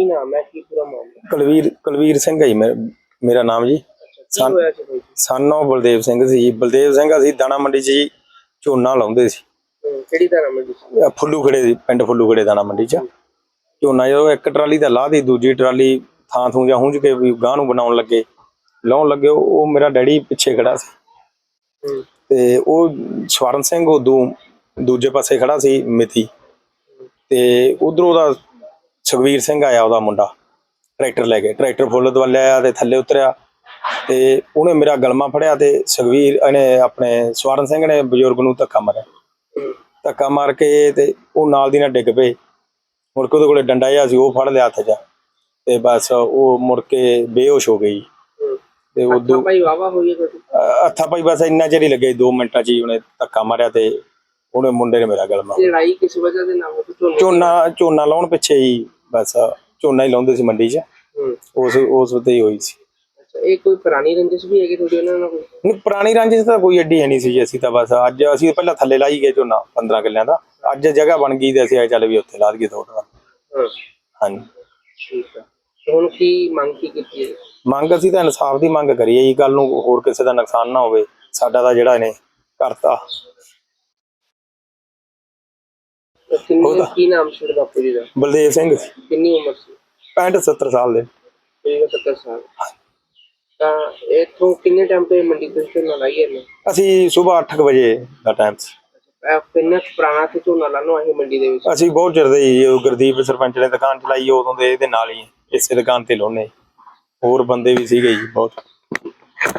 ਕੀ ਨਾਮ ਹੈ? ਕੀ ਪੂਰਾ ਮਾਮਲਾ ਕੁਲਵੀਰ ਕੁਲਵੀਰ ਸਿੰਘ ਹੈ ਜੀ ਮੇਰਾ- ਮੇਰਾ ਨਾਮ ਜੀ। ਕੀ ਸਨ- ਹੋਇਆ ਸੀ ਬਾਈ ਸਾਨੋ ਬਲਦੇਵ ਸਿੰਘ ਸੀ ਜੀ। ਬਲਦੇਵ ਸਿੰਘ ਅਸੀਂ ਦਾਣਾ ਮੰਡੀ 'ਚ ਜੀ ਝੋਨਾ ਲਾਉਂਦੇ ਸੀ। ਹਮ, ਕਿਹੜੀ ਮੰਡੀ ਸੀ ਅਹ ਫੁੱਲੂ ਖੜੇ ਸੀ ਪਿੰਡ ਫੁੱਲੂ ਖੜੇ ਦਾਣਾ ਮੰਡੀ 'ਚ। ਝੋਨਾ ਜਦੋਂ ਇੱਕ ਟਰਾਲੀ ਤਾਂ ਲਾਹ ਦੀ ਦੂਜੀ ਟਰਾਲੀ ਥਾਂ ਥੂੰ ਜਾਂ ਹੁੰਝ ਕੇ ਵੀ ਗਾਂ ਨੂੰ ਬਣਾਉਣ ਲੱਗੇ ਲਾਉਣ ਲੱਗੇ ਉਹ ਉਹ ਮੇਰਾ ਡੈਡੀ ਪਿੱਛੇ ਖੜਾ ਸੀ। ਹਮ, ਤੇ ਉਹ ਸਵਰਨ ਸਿੰਘ ਉਦੋਂ ਦੂਜੇ ਪਾਸੇ ਖੜਾ ਸੀ ਮਿਤੀ ਤੇ ਉਧਰੋਂ ਦਾ ਸੁਖਵੀਰ ਸਿੰਘ ਆਇਆ ਉਹਦਾ ਮੁੰਡਾ ਟਰੈਕਟਰ ਲੈ ਕੇ ਟਰੈਕਟਰ ਫੁੱਲ ਦਵਾ ਲਿਆ ਤੇ ਥੱਲੇ ਉਤਰਿਆ ਤੇ ਉਹਨੇ ਮੇਰਾ ਗਲਮਾ ਫੜਿਆ ਤੇ ਸੁਖਵੀਰ ਇਹਨੇ ਆਪਣੇ ਸਵਰਨ ਸਿੰਘ ਨੇ ਬਜ਼ੁਰਗ ਨੂੰ ਧੱਕਾ ਮਾਰਿਆ। ਧੱਕਾ ਮਾਰ ਕੇ ਤੇ ਉਹ ਨਾਲ ਦੀ ਨਾਲ ਡਿੱਗ ਪਏ। ਮੁੜ ਕੇ ਉਹਦੇ ਕੋਲੇ ਡੰਡਾ ਜਿਹਾ ਸੀ ਉਹ ਫੜ ਲਿਆ ਹੱਥ 'ਚ ਤੇ ਬਸ ਉਹ ਮੁੜ ਕੇ ਬੇਹੋਸ਼ ਹੋ ਗਈ। ਤੇ ਉਦੋਂ ਭਾਈ ਵਾਵਾ ਹੋਈ ਹੱਥਾਂ ਪਾਈ ਬਸ ਇੰਨਾ ਚਿਰ ਹੀ ਲੱਗੇ 2 ਮਿੰਟਾਂ 'ਚ ਹੀ ਉਹਨੇ ਧੱਕਾ ਮਾਰਿਆ ਤੇ ਉਹਨੇ ਮੁੰਡੇ ਨੇ ਮੇਰਾ ਗਲਮਾ ਲੜਾਈ ਕਿਸ ਵਜ੍ਹਾ ਦੇ ਨਾਲ ਝੋਨਾ ਝੋਨਾ ਲਾਉਣ ਪਿੱਛੇ ਹੀ ਬਸ ਝੋਨਾ ਹੀ ਲਾਉਂਦੇ ਸੀ ਮੰਡੀ 'ਚ। ਉਸ ਉਸ ਉੱਤੇ ਹੀ ਹੋਈ ਸੀ। ਅੱਛਾ ਇਹ ਕੋਈ ਪੁਰਾਣੀ ਰੰਜਿਸ਼ ਵੀ ਹੈਗੀ ਤੁਹਾਡੀ ਉਹਨਾਂ ਨਾਲ ਕੋਈ? ਨਹੀਂ ਪੁਰਾਣੀ ਰੰਜਿਸ਼ ਤਾਂ ਕੋਈ ਐਡੀ ਹੈ ਨਹੀਂ ਸੀ ਜੀ, ਅਸੀਂ ਤਾਂ ਬਸ ਅੱਜ ਅਸੀਂ ਪਹਿਲਾਂ ਥੱਲੇ ਲਾਈ ਗਏ ਝੋਨਾ 15 ਕਿੱਲਿਆਂ ਦਾ। ਅੱਜ ਜਗ੍ਹਾ ਬਣ ਗਈ ਤੇ ਅਸੀਂ ਆ ਚੱਲ ਵੀ ਉੱਥੇ ਲਾ ਦਈਏ ਥੋੜਾ ਹਾਂ। ਹਾਂਜੀ। ਠੀਕ ਹੈ ਤੇ ਹੁਣ ਕੀ ਮੰਗ ਕੀ ਕੀਤੀ ਹੈ? ਮੰਗ ਅਸੀਂ ਤਾਂ ਇਨਸਾਫ ਦੀ ਮੰਗ ਕਰੀਏ ਜੀ ਕੱਲ ਨੂੰ ਹੋਰ ਕਿਸੇ ਦਾ ਨੁਕਸਾਨ ਨਾ ਹੋਵੇ ਸਾਡਾ ਤਾਂ ਜਿਹੜਾ ਇਹਨੇ ਕਰਤਾ। ਕਿੰਨੀ ਉਹਦਾ- ਕੀ ਨਾਮ ਸੀ ਤੁਹਾਡੇ ਬਾਪੂ ਜੀ ਦਾ? ਬਲਦੇਵ ਸਿੰਘ। ਕਿੰਨੀ ਉਮਰ ਸੀ? 65 70 ਸਾਲ ਦੇ। ਠੀਕ ਹੈ 70 ਸਾਲ ਤਾਂ ਇਥੋਂ ਕਿੰਨੇ ਟਾਈਮ ਤੋਂ ਇਹ ਮੰਡੀ ਤੋਂ ਝੋਨਾ ਲਾਈ ਹੈ? ਨੇ ਅਸੀਂ ਸਵੇਰ 8 ਵਜੇ ਦਾ ਟਾਈਮ ਸੀ। ਕਿੰਨਾ ਕੁ ਪੁਰਾਣਾ ਤੇ ਝੋਨਾ ਲਾਣੋ ਆਹੀ ਮੰਡੀ ਦੇ ਵਿੱਚ? ਅਸੀਂ ਬਹੁਤ ਚਿਰ ਦੇ ਜੀ ਉਹ ਗੁਰਦੀਪ ਸਰਪੰਚ ਨੇ ਦੁਕਾਨ ਚਲਾਈ ਉਦੋਂ ਦੇ ਇਹਦੇ ਨਾਲ ਹੀ ਇਸੇ ਦੁਕਾਨ ਤੇ ਲਾਉਨੇ ਹੋਰ ਬੰਦੇ ਵੀ ਸੀਗੇ ਜੀ ਬਹੁਤ।